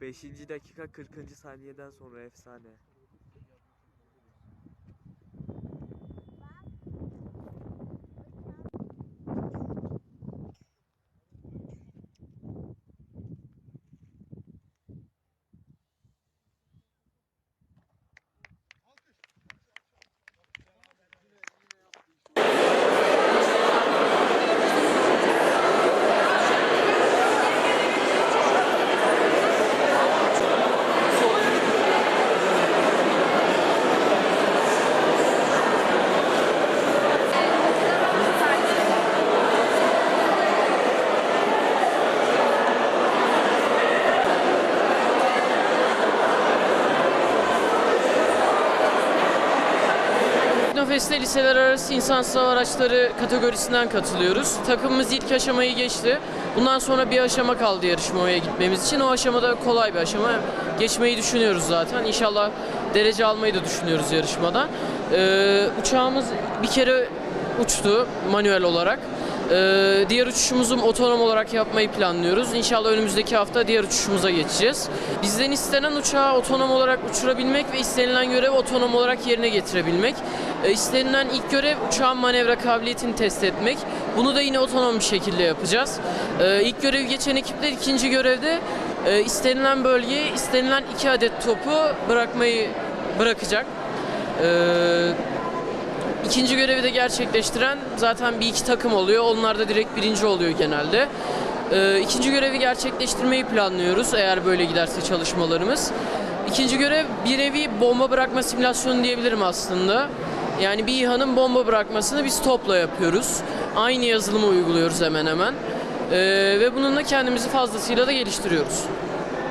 5. dakika 40. saniyeden sonra efsane. Teknofest'e liseler arası insansız hava araçları kategorisinden katılıyoruz. Takımımız ilk aşamayı geçti. Bundan sonra bir aşama kaldı yarışmaya gitmemiz için. O aşamada kolay bir aşama. Geçmeyi düşünüyoruz zaten. İnşallah derece almayı da düşünüyoruz yarışmada. Ee, uçağımız bir kere uçtu manuel olarak. Ee, diğer uçuşumuzu otonom olarak yapmayı planlıyoruz. İnşallah önümüzdeki hafta diğer uçuşumuza geçeceğiz. Bizden istenen uçağı otonom olarak uçurabilmek ve istenilen görevi otonom olarak yerine getirebilmek. Ee, istenilen ilk görev uçağın manevra kabiliyetini test etmek. Bunu da yine otonom bir şekilde yapacağız. Ee, ilk görevi geçen ekipler ikinci görevde e, istenilen bölgeye istenilen iki adet topu bırakmayı bırakacak. İkinci görevi de gerçekleştiren zaten bir iki takım oluyor. Onlar da direkt birinci oluyor genelde. İkinci görevi gerçekleştirmeyi planlıyoruz eğer böyle giderse çalışmalarımız. İkinci görev bir nevi bomba bırakma simülasyonu diyebilirim aslında. Yani bir İHA'nın bomba bırakmasını biz topla yapıyoruz. Aynı yazılımı uyguluyoruz hemen hemen. Ee, ve bununla kendimizi fazlasıyla da geliştiriyoruz.